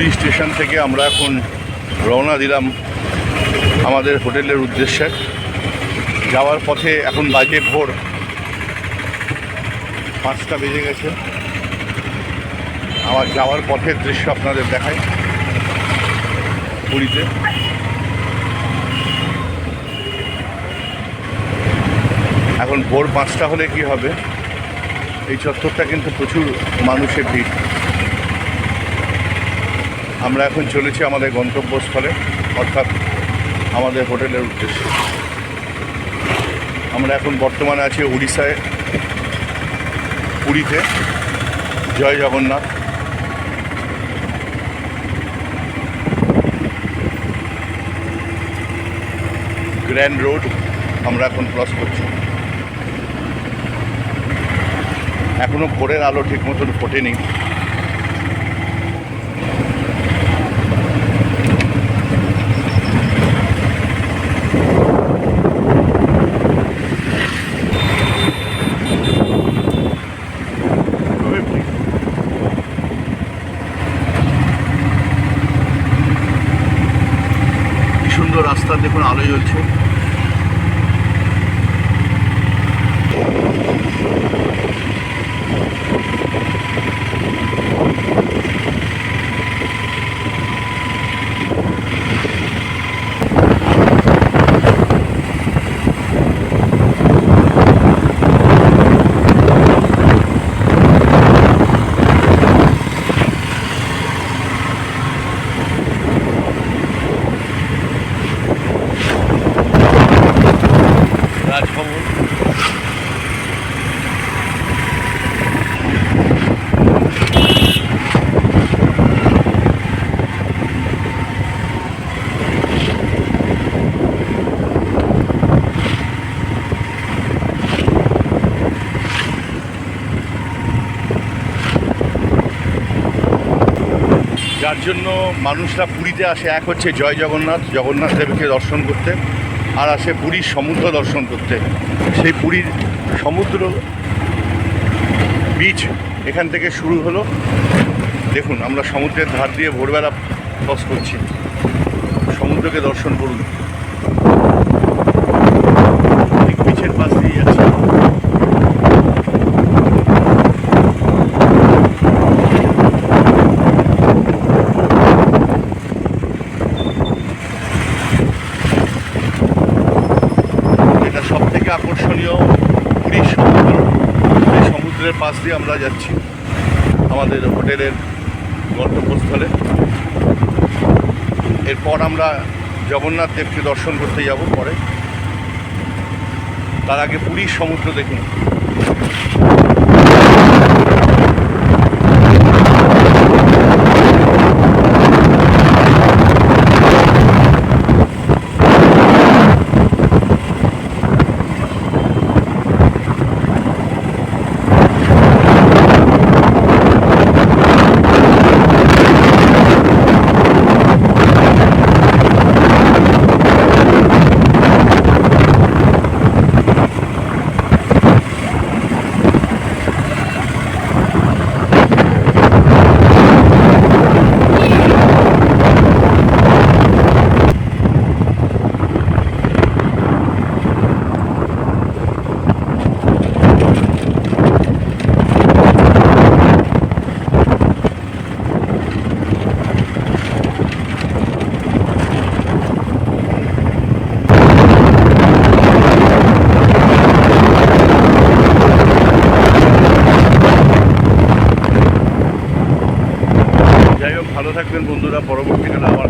Puri station থেকে আমরা এখন রওনা দিলাম আমাদের হোটেলের উদ্দেশ্যে। যাওয়ার পথে এখন বাজে ভোর পাঁচটা বেজে গেছে। আমার যাওয়ার পথের দৃশ্য আপনাদের দেখাই পুরীতে। এখন ভোর পাঁচটা হলে কি হবে? এই চত্বরটা কিন্তু প্রচুর মানুষের ভিড়। আমরা এখন চলেছি আমাদের গন্তব্যস্থলে, অর্থাৎ আমাদের হোটেলের উদ্দেশ্যে। আমরা এখন বর্তমানে আছি উড়িষ্যায়, পুরীতে। জয় জগন্নাথ। গ্র্যান্ড রোড আমরা এখন ক্রস করছি। এখনও ভোরের আলো ঠিক মতন ফোটেনি। রাস্তা দেখুন আলো জ্বলছে। যার জন্য মানুষরা পুরীতে আসে। এক হচ্ছে জয় জগন্নাথ জগন্নাথ দেবকে দর্শন করতে, আর আসে পুরীর সমুদ্র দর্শন করতে। সেই পুরীর সমুদ্র বিচ এখান থেকে শুরু হলো। দেখুন, আমরা সমুদ্রের ধার দিয়ে ভোরবেলা ক্রস করছি। সমুদ্রকে দর্শন করুন। বিচের পাশ দিয়ে যাচ্ছি। আকর্ষণীয় পুরীর সমুদ্র, এই সমুদ্রের পাশ দিয়ে আমরা যাচ্ছি আমাদের হোটেলের গন্তব্যস্থলে। এরপর আমরা জগন্নাথ দেবকে দর্শন করতে যাব পরে। তার আগে পুরীর সমুদ্র দেখুন ভালো থাকবেন বন্ধুরা পরবর্তীকালে আবার